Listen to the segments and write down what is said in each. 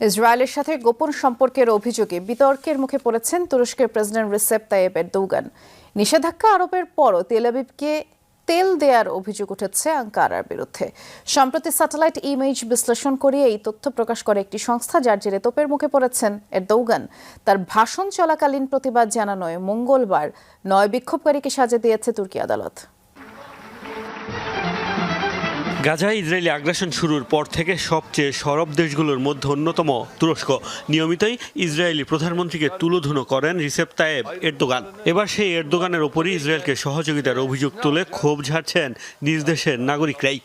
ইসরায়েলের সাথে গোপন সম্পর্কের অভিযোগে বিতর্কের মুখে পড়েছেন তুরস্কের প্রেসিডেন্ট রিসেপ তাইয়েব এরদোগান। নিষেধাজ্ঞা আরোপের পরও তেল আবিবকে তেল দেয়ার অভিযোগ উঠেছে আঙ্কারার বিরুদ্ধে। সম্প্রতি স্যাটেলাইট ইমেজ বিশ্লেষণ করে এই তথ্য প্রকাশ করে একটি সংস্থা, যার জেরে তোপের মুখে পড়েছেন এরদৌগান। তার ভাষণ চলাকালীন প্রতিবাদ জানানোয় মঙ্গলবার নয় বিক্ষোভকারীকে সাজা দিয়েছে তুর্কি আদালত। গাজায় ইসরায়েলি আগ্রাসন শুরুর পর থেকে সবচেয়ে সরব দেশগুলোর মধ্যে অন্যতম তুরস্ক। নিয়মিতই ইসরায়েলি প্রধানমন্ত্রীকে তুলোধুনো করেন রিসেপ তায়েব এরদোগান। এবার সেই এরদোগানের ওপরই ইসরায়েলকে সহযোগিতার অভিযোগ তুলে ক্ষোভ ঝাড়ছেন নিজ দেশের নাগরিকরাই।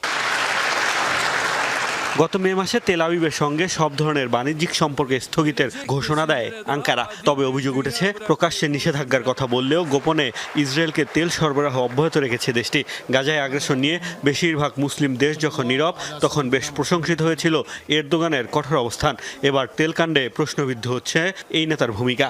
গত মে মাসে তেল আবিবের সঙ্গে সব ধরনের বাণিজ্যিক সম্পর্কে স্থগিতের ঘোষণা দেয় আঙ্কারা। তবে অভিযোগ উঠেছে, প্রকাশ্যে নিষেধাজ্ঞার কথা বললেও গোপনে ইসরায়েলকে তেল সরবরাহ অব্যাহত রেখেছে দেশটি। গাজায় আগ্রাসন নিয়ে বেশিরভাগ মুসলিম দেশ যখন নীরব, তখন বেশ প্রশংসিত হয়েছিল এরদোগানের কঠোর অবস্থান। এবার তেলকাণ্ডে প্রশ্নবিদ্ধ হচ্ছে এই নেতার ভূমিকা।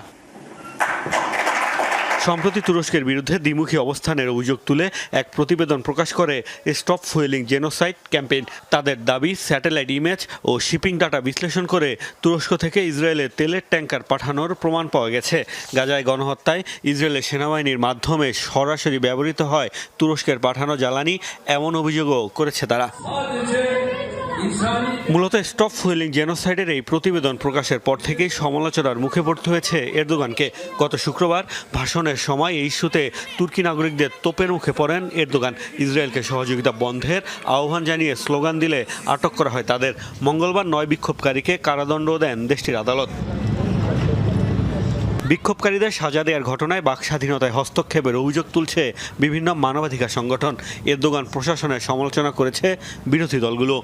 সম্প্রতি তুরস্কের বিরুদ্ধে দ্বিমুখী অবস্থানের অভিযোগ তুলে এক প্রতিবেদন প্রকাশ করে স্টপ ফুয়েলিং জেনোসাইট ক্যাম্পেইন। তাদের দাবি, স্যাটেলাইট ইমেজ ও শিপিং ডাটা বিশ্লেষণ করে তুরস্ক থেকে ইসরায়েলে তেলের ট্যাঙ্কার পাঠানোর প্রমাণ পাওয়া গেছে। গাজায় গণহত্যায় ইসরায়েলের সেনাবাহিনীর মাধ্যমে সরাসরি ব্যবহৃত হয় তুরস্কের পাঠানো জ্বালানি, এমন অভিযোগও করেছে তারা। মূলত স্টপ ফুয়েলিং জেনোসাইডের এই প্রতিবেদন প্রকাশের পর থেকেই সমালোচনার মুখে পড়তে হয়েছে এরদোগানকে। গত শুক্রবার ভাষণের সময় এই ইস্যুতে তুর্কি নাগরিকদের তোপের মুখে পড়েন এরদোগান। ইসরায়েলকে সহযোগিতা বন্ধের আহ্বান জানিয়ে স্লোগান দিলে আটক করা হয় তাদের। মঙ্গলবার নয় বিক্ষোভকারীকে কারাদণ্ড দেন দেশটির আদালত। বিক্ষোভকারীদের সাজা দেওয়ার ঘটনায় বাক স্বাধীনতায় হস্তক্ষেপের অভিযোগ তুলছে বিভিন্ন মানবাধিকার সংগঠন। এর দোকান প্রশাসনের সমালোচনা করেছে বিরোধী দলগুলো।